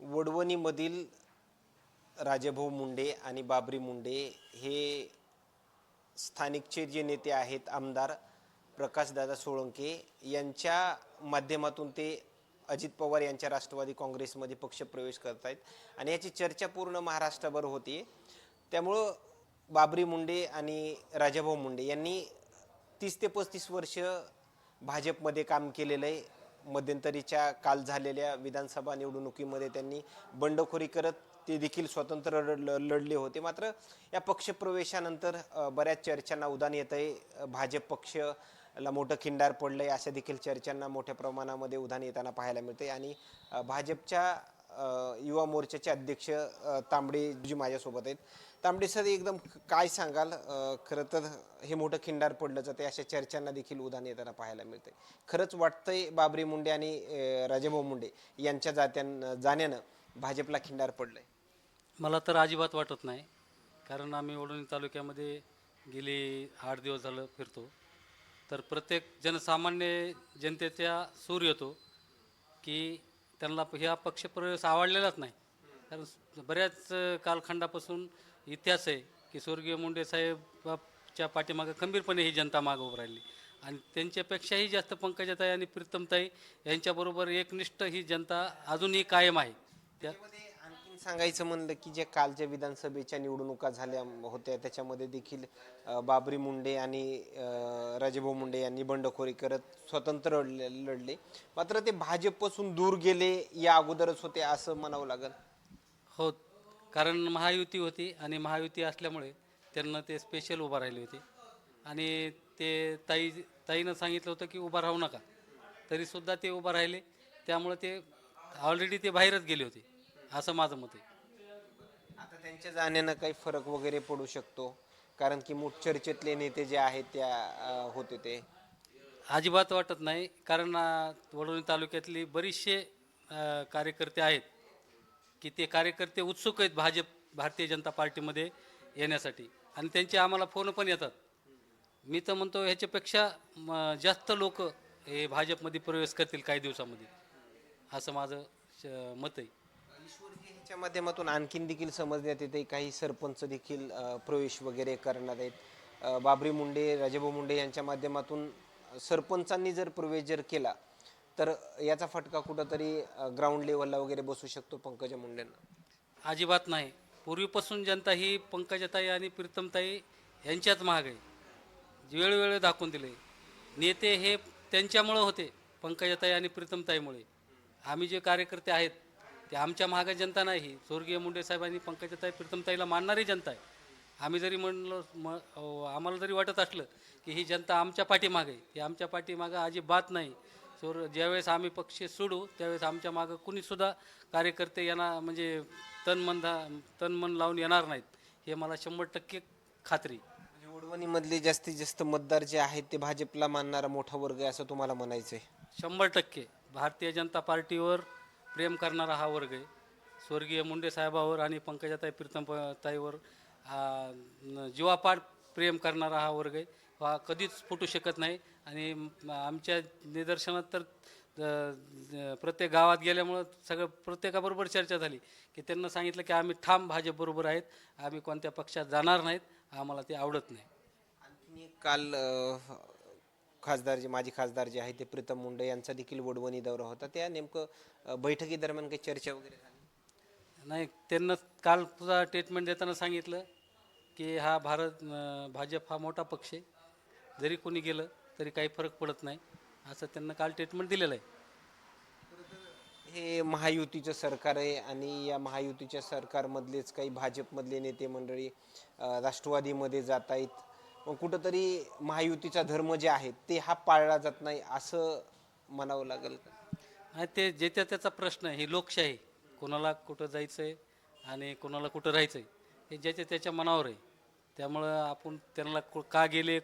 वडवणीमधील राजेभाऊ मुंडे आणि बाबरी मुंडे हे स्थानिकचे जे नेते आहेत आमदार प्रकाशदादा सोळंके. यांच्या माध्यमातून ते अजित पवार यांच्या राष्ट्रवादी काँग्रेसमध्ये पक्षप्रवेश करत आहेत आणि याची चर्चा पूर्ण महाराष्ट्रभर होती. त्यामुळं बाबरी मुंडे आणि राजाभाऊ मुंडे यांनी तीस ते पस्तीस वर्ष भाजपमध्ये काम केलेलं आहे. मध्यंतरीच्या काल झालेल्या विधानसभा निवडणुकीमध्ये त्यांनी बंडखोरी करत ते देखील स्वतंत्र लढले होते. मात्र या पक्षप्रवेशानंतर बऱ्याच चर्चांना उदान येत आहे. भाजप पक्षला मोठं खिंडार पडलं आहे अशा देखील चर्चांना मोठ्या प्रमाणामध्ये उधाण येताना पाहायला मिळते आणि भाजपच्या युवा मोर्चाचे अध्यक्ष अ, तांबडे जी माझ्यासोबत आहेत. तांबडे सर एकदम काय सांगाल? खरं तर हे मोठं खिंडार पडलं जाते अशा चर्चांना देखील उदाहरण येताना पाहायला मिळते खरंच वाटतंय बाबरी मुंडे आणि राजेभाऊ मुंडे यांच्या जात्यां जाण्यानं भाजपला खिंडार पडलंय. मला तर अजिबात वाटत नाही. कारण आम्ही वडोणी तालुक्यामध्ये गेली आठ दिवस झालं फिरतो. तर प्रत्येक जनसामान्य जनतेचा सूर येतो की त्यांना ह्या पक्षप्रवेश आवडलेलाच नाही. कारण बऱ्याच कालखंडापासून इतिहास आहे की स्वर्गीय मुंडे साहेबच्या पाठीमागं खंबीरपणे ही जनता मागं उभं राहिली. आणि त्यांच्यापेक्षाही जास्त पंकजाताई आणि प्रीतमताई यांच्याबरोबर एकनिष्ठ ही जनता अजूनही कायम आहे. त्या सांगायचं म्हणलं की जे कालच्या विधानसभेच्या निवडणुका झाल्या होत्या त्याच्यामध्ये देखील बाबरी मुंडे आणि राजेभाऊ मुंडे यांनी बंडखोरी करत स्वतंत्र लढले लढले. मात्र ते भाजपपासून दूर गेले या अगोदरच होते असं म्हणावं लागेल. हो कारण महायुती होती आणि महायुती असल्यामुळे त्यांना ते स्पेशल उभा राहिले होते. आणि ते ताई ताईनं सांगितलं होतं की उभा राहू नका. तरीसुद्धा ते उभा राहिले. त्यामुळे ते ऑलरेडी ते बाहेरच गेले होते. असं माझं मत आहे. आता त्यांच्या जाण्यानं काही फरक वगैरे पडू शकतो कारण की मोठ चर्चेतले नेते जे आहेत त्या अ, होते ते. अजिबात वाटत नाही कारण अं, वडोणी तालुक्यातली बरीचसे अं, कार्यकर्ते आहेत की ते कार्यकर्ते उत्सुक आहेत भाजप भारतीय जनता पार्टीमध्ये येण्यासाठी. आणि त्यांचे आम्हाला फोन पण येतात. मी तर म्हणतो ह्याच्यापेक्षा म, जास्त लोक हे भाजपमध्ये प्रवेश करतील काही दिवसामध्ये. असं माझं श- मत आहे. ईश्वरजी ह्याच्या माध्यमातून आणखीन देखील समजण्यात येते. काही सरपंच देखील अ, प्रवेश वगैरे करणार आहेत. अ, बाबरी मुंडे राजेभाऊ मुंडे यांच्या माध्यमातून सरपंचांनी जर प्रवेश जर केला तर याचा फटका कुठंतरी ग्राउंड लेवलला वगैरे बसू शकतो पंकजा मुंडेंना. अजिबात नाही. पूर्वीपासून जनता ही पंकजाताई आणि प्रीतमताई यांच्याच महाग आहे. वेळोवेळी दाखवून दिले. नेते हे त्यांच्यामुळं होते पंकजाताई आणि प्रीतमताईमुळे. आम्ही जे कार्यकर्ते आहेत ते आमच्या महाग जनता नाही स्वर्गीय मुंडे साहेब आणि पंकजाताई प्रीतमताईला मानणारी जनता आहे. आम्ही जरी म्हणलो म आम्हाला जरी वाटत असलं की ही जनता आमच्या पाठीमागे ती आमच्या पाठीमागं अजिबात नाही. सोर ज्यावेळेस आम्ही पक्ष सोडू त्यावेळेस आमच्या मागं कुणीसुद्धा कार्यकर्ते येणार म्हणजे तन मन धा- तन मन लावून येणार नाहीत. हे मला शंभर टक्के खात्री म्हणजे वडवणीमधले जास्तीत जास्त मतदार जे आहेत ते भाजपला मानणारा मोठा वर्ग आहे असं तुम्हाला म्हणायचं आहे शंभर टक्के. भारतीय जनता पार्टीवर प्रेम करणारा हा वर्ग आहे. स्वर्गीय मुंडे साहेबावर आणि पंकजाताई प्रीतम ताईवर जीवापाड प्रेम करणारा हा वर्ग आहे. हा कधीच फुटू शकत नाही आणि आमच्या निदर्शनात तर प्रत्येक गावात गेल्यामुळं सगळं प्रत्येकाबरोबर चर्चा झाली की त्यांना सांगितलं की आम्ही ठाम भाजपबरोबर आहेत आम्ही कोणत्या पक्षात जाणार नाहीत आम्हाला ते आवडत नाही. आणखी काल खासदार जे माजी खासदार जे आहे ते प्रीतम मुंडे यांचा देखील वडवणी दौरा होता. त्या नेमकं बैठकीदरम्यान काही चर्चा वगैरे झाली? नाही त्यांना काल तुझा स्टेटमेंट देताना सांगितलं की हा भारत भाजप हा मोठा पक्ष आहे. जरी कोणी गेलं तरी काही फरक पडत नाही. असं त्यांना काल स्टेटमेंट दिलेलं आहे. हे महायुतीचं सरकार आहे आणि या महायुतीच्या सरकारमधलेच काही भाजपमधले नेते मंडळी राष्ट्रवादीमध्ये जात आहेत. कुठंतरी महायुतीचा धर्म जे आहे ते हा पाळला जात नाही असं म्हणावं लागेल का? आणि ते जे त्या त्याचा प्रश्न आहे ही लोकशाही. कोणाला कुठं जायचं आहे आणि कोणाला कुठं राहायचं आहे हे ज्याच्या त्याच्या मनावर आहे. त्यामुळं आपण त्यांना कु- का गेले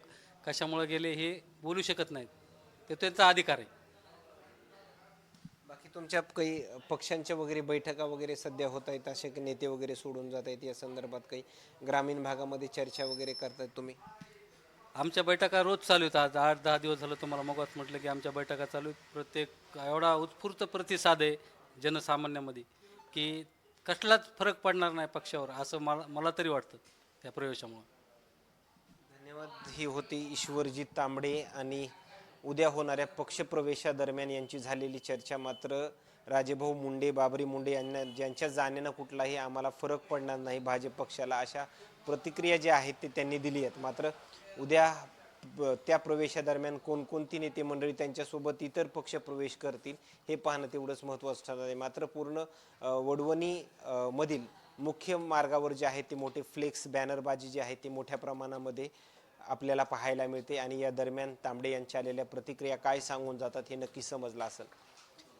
कशामुळं गेले हे बोलू शकत नाहीत. ते त्यांचा अधिकार आहे. बाकी तुमच्या काही पक्षांच्या वगैरे बैठका वगैरे सध्या होत आहेत असे नेते वगैरे सोडून जात आहेत या संदर्भात काही ग्रामीण भागामध्ये चर्चा वगैरे करतायत तुम्ही? आमच्या बैठका रोज चालू आहेत. आज आठ दहा दिवस झालं तुम्हाला मगाच म्हटलं की आमच्या बैठका चालू आहेत. प्रत्येक एवढा उत्स्फूर्त प्रतिसाद आहे जनसामान्यामध्ये की कसलाच फरक पडणार नाही पक्षावर असं मला मला तरी वाटतं त्या प्रवेशामुळं. धन्यवाद. ही होती ईश्वरजीत तांबडे आणि उद्या होणाऱ्या पक्षप्रवेशादरम्यान यांची झालेली चर्चा मात्र राजेभाऊ मुंडे बाबरी मुंडे यांना ज्यांच्या जाण्यानं कुठलाही आम्हाला फरक पडणार नाही भाजप पक्षाला अशा प्रतिक्रिया ज्या आहेत ते त्यांनी दिली आहेत. मात्र उद्या त्या प्रवेशादरम्यान कोणकोणती नेते मंडळी त्यांच्यासोबत इतर पक्ष प्रवेश करतील हे पाहणं तेवढंच महत्त्वाचं ठरणार आहे. मात्र पूर्ण वडवणी मधील मुख्य मार्गावर जे आहे ते मोठे फ्लेक्स बॅनरबाजी जी आहे ती मोठ्या प्रमाणामध्ये आपल्याला पाहायला मिळते आणि या दरम्यान तांबडे यांच्या आलेल्या प्रतिक्रिया काय सांगून जातात हे नक्की समजलं असेल.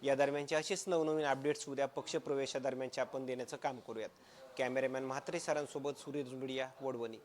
या दरम्यानचे असेच नवनवीन अपडेट्स उद्या पक्षप्रवेशादरम्यानचे आपण देण्याचं काम करूयात. कॅमेरामॅन म्हात्रे सरांसोबत सूर्य झुंबडिया वडवणी.